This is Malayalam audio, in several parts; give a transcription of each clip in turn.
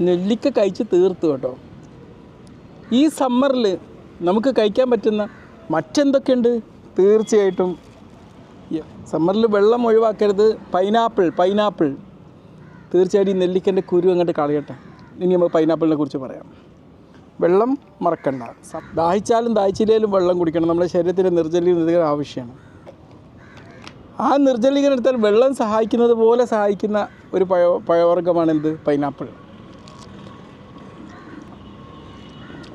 നെല്ലിക്ക കഴിച്ച് തീർത്തു കേട്ടോ. ഈ സമ്മറിൽ നമുക്ക് കഴിക്കാൻ പറ്റുന്ന മറ്റെന്തൊക്കെയുണ്ട്? തീർച്ചയായിട്ടും സമ്മറിൽ വെള്ളം ഒഴിവാക്കരുത്. Pineapple pineapple. തീർച്ചയായിട്ടും ഈ നെല്ലിക്കന്റെ കുരു അങ്ങോട്ട് കളയട്ടെ. ഇനി നമുക്ക് പൈനാപ്പിളിനെ കുറിച്ച് പറയാം. വെള്ളം മറക്കണ്ട. ദാഹിച്ചാലും ദാഹിച്ചില്ലേലും വെള്ളം കുടിക്കണം. നമ്മുടെ ശരീരത്തിന്റെ നിർജലീകരണം ആവശ്യമാണ്. ആ നിർജലീകരണം എടുത്താൽ വെള്ളം സഹായിക്കുന്നത് പോലെ സഹായിക്കുന്ന ഒരു പഴ പഴവർഗമാണ് എന്ത് പൈനാപ്പിൾ.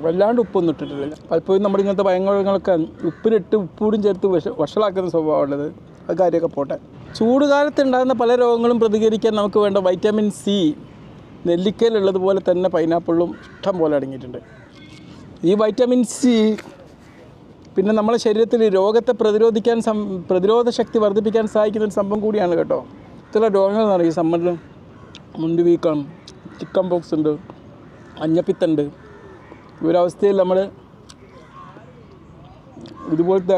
വല്ലാണ്ട് ഉപ്പൊന്നും ഇട്ടിട്ടില്ല. പലപ്പോഴും നമ്മുടെ ഇങ്ങനത്തെ ഭയങ്കരങ്ങളൊക്കെ ഉപ്പിലിട്ട് ഉപ്പൂടും ചേർത്ത് വിഷ വഷളാക്കുന്ന സ്വഭാവമുള്ളത്. അത് കാര്യമൊക്കെ പോട്ടെ. ചൂടുകാലത്ത് ഉണ്ടാകുന്ന പല രോഗങ്ങളും പ്രതികരിക്കാൻ നമുക്ക് വേണ്ട വൈറ്റമിൻ സി നെല്ലിക്കയിലുള്ളതുപോലെ തന്നെ പൈനാപ്പിളും ഇഷ്ടം പോലെ അടങ്ങിയിട്ടുണ്ട്. ഈ വൈറ്റമിൻ സി പിന്നെ നമ്മുടെ ശരീരത്തിൽ രോഗത്തെ പ്രതിരോധിക്കാൻ സം പ്രതിരോധ ശക്തി വർദ്ധിപ്പിക്കാൻ സഹായിക്കുന്ന ഒരു സംഭവം കൂടിയാണ് കേട്ടോ. ചില രോഗങ്ങൾ ഈ സമ്മറിൽ മുണ്ട് വീക്കം ചിക്കൻ ബോക്സ് ഉണ്ട് മഞ്ഞപ്പിത്തുണ്ട് ഈ ഒരു അവസ്ഥയിൽ നമ്മൾ ഇതുപോലത്തെ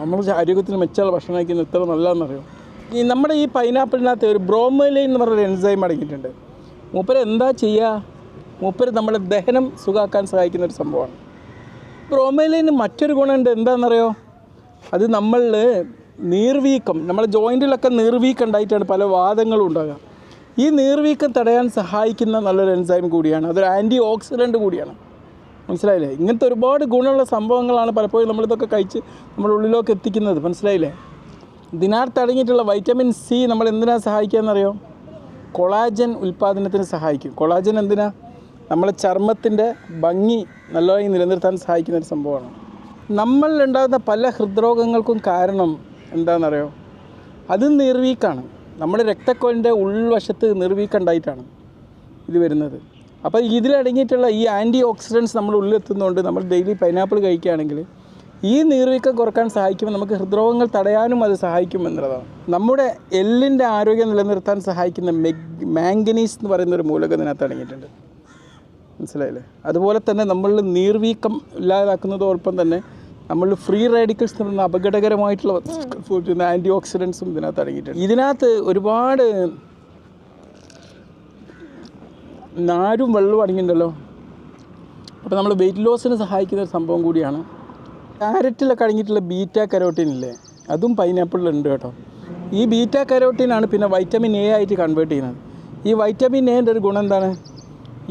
നമ്മുടെ ആരോഗ്യത്തിന് മെച്ചമുള്ള ഭക്ഷണം കഴിക്കുന്നത് എത്ര നല്ലതെന്നറിയോ ഈ നമ്മുടെ ഈ പൈനാപ്പിളിനകത്ത് ഒരു ബ്രോമലൈൻ എന്ന് പറഞ്ഞൊരു എൻസൈം അടങ്ങിയിട്ടുണ്ട്. മൂപ്പര് എന്താ ചെയ്യുക മൂപ്പര് നമ്മുടെ ദഹനം സുഖാക്കാൻ സഹായിക്കുന്ന ഒരു സംഭവമാണ് ബ്രോമലൈന് മറ്റൊരു ഗുണമുണ്ട് എന്താണെന്നറിയോ? അത് നമ്മളിൽ നീർവീക്കം നമ്മളെ ജോയിന്റിലൊക്കെ നീർവീക്കം ഉണ്ടായിട്ടാണ് പല വാദങ്ങളും ഉണ്ടാകുക ഈ നീർവീക്കം തടയാൻ സഹായിക്കുന്ന നല്ലൊരു എൻസൈം കൂടിയാണ്. അതൊരു ആന്റി ഓക്സിഡന്റ് കൂടിയാണ്. മനസ്സിലായില്ലേ? ഇങ്ങനത്തെ ഒരുപാട് ഗുണമുള്ള സംഭവങ്ങളാണ് പലപ്പോഴും നമ്മളിതൊക്കെ കഴിച്ച് നമ്മുടെ ഉള്ളിലേക്ക് എത്തിക്കുന്നത്. മനസ്സിലായില്ലേ? തടഞ്ഞിട്ടുള്ള വൈറ്റമിൻ സി നമ്മൾ എന്തിനാണ് സഹായിക്കുകയെന്നറിയോ കൊളാജൻ ഉൽപ്പാദനത്തിന് സഹായിക്കും. കൊളാജൻ എന്തിനാ? നമ്മളെ ചർമ്മത്തിന്റെ ഭംഗി നല്ലതായി നിലനിർത്താൻ സഹായിക്കുന്ന ഒരു സംഭവമാണ്. നമ്മളിലുണ്ടാകുന്ന പല ഹൃദ്രോഗങ്ങൾക്കും കാരണം എന്താണെന്നറിയോ? അത് നിർവീക്കാണ്. നമ്മുടെ രക്തക്കോലിന്റെ ഉൾവശത്ത് നിർവീക്കം ഉണ്ടായിട്ടാണ് ഇത് വരുന്നത്. അപ്പോൾ ഇതിലടങ്ങിയിട്ടുള്ള ഈ ആന്റി ഓക്സിഡൻസ് നമ്മൾ ഉള്ളിലെത്തുന്നതുകൊണ്ട് നമ്മൾ ഡെയിലി പൈനാപ്പിൾ കഴിക്കുകയാണെങ്കിൽ ഈ നീർവീക്കം കുറയ്ക്കാൻ സഹായിക്കുമ്പോൾ നമുക്ക് ഹൃദ്രോഗങ്ങൾ തടയാനും അത് സഹായിക്കും എന്നുള്ളതാണ്. നമ്മുടെ എല്ലിന്റെ ആരോഗ്യം നിലനിർത്താൻ സഹായിക്കുന്ന മെഗ് മാംഗനീസ് എന്ന് പറയുന്ന ഒരു മൂലകം ഇതിനകത്ത് അടങ്ങിയിട്ടുണ്ട്. മനസ്സിലായില്ലേ? അതുപോലെ തന്നെ നമ്മളിൽ നീർവീക്കം ഇല്ലാതാക്കുന്നതോടൊപ്പം തന്നെ നമ്മൾ ഫ്രീ റാഡിക്കൽസ് എന്ന് പറയുന്ന അപകടകരമായിട്ടുള്ള ആന്റി ഓക്സിഡൻസും ഇതിനകത്ത് അടങ്ങിയിട്ടുണ്ട്. ഇതിനകത്ത് ഒരുപാട് നാരും വെള്ളവും അടങ്ങിയിട്ടുണ്ടല്ലോ. അപ്പോൾ നമ്മൾ വെയിറ്റ് ലോസിന് സഹായിക്കുന്ന ഒരു സംഭവം കൂടിയാണ്. ക്യാരറ്റിലൊക്കെ അടങ്ങിയിട്ടുള്ള ബീറ്റ കരോട്ടീൻ ഇല്ലേ? അതും പൈനാപ്പിളിലുണ്ട് കേട്ടോ. ഈ ബീറ്റ കരോട്ടീനാണ് പിന്നെ വൈറ്റമിൻ എ ആയിട്ട് കൺവേർട്ട് ചെയ്യുന്നത്. ഈ വൈറ്റമിൻ എന്റെ ഒരു ഗുണം എന്താണ്?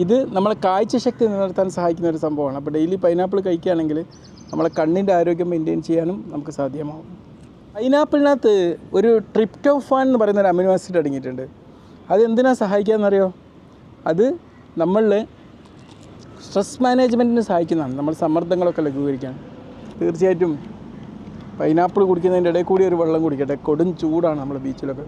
ഇത് നമ്മളെ കാഴ്ചശക്തി നിലനിർത്താൻ സഹായിക്കുന്ന ഒരു സംഭവമാണ്. അപ്പോൾ ഡെയിലി പൈനാപ്പിൾ കഴിക്കുകയാണെങ്കിൽ നമ്മളെ കണ്ണിന്റെ ആരോഗ്യം മെയിന്റെയിൻ ചെയ്യാനും നമുക്ക് സാധ്യമാവും. പൈനാപ്പിളിനകത്ത് ഒരു ട്രിപ്റ്റോഫാൻ എന്ന് പറയുന്ന ഒരു അമിനോ ആസിഡ് അടങ്ങിയിട്ടുണ്ട്. അത് എന്തിനാണ് സഹായിക്കാമെന്നറിയോ അത് നമ്മളിൽ സ്ട്രെസ് മാനേജ്മെന്റിന് സഹായിക്കുന്നതാണ്. നമ്മൾ സമ്മർദ്ദങ്ങളൊക്കെ ലഘൂകരിക്കാൻ തീർച്ചയായിട്ടും പൈനാപ്പിൾ കുടിക്കുന്നതിന്റെ ഇടയിൽ കൂടി ഒരു വെള്ളം കുടിക്കട്ടെ. കൊടും ചൂടാണ് നമ്മുടെ ബീച്ചിലൊക്കെ.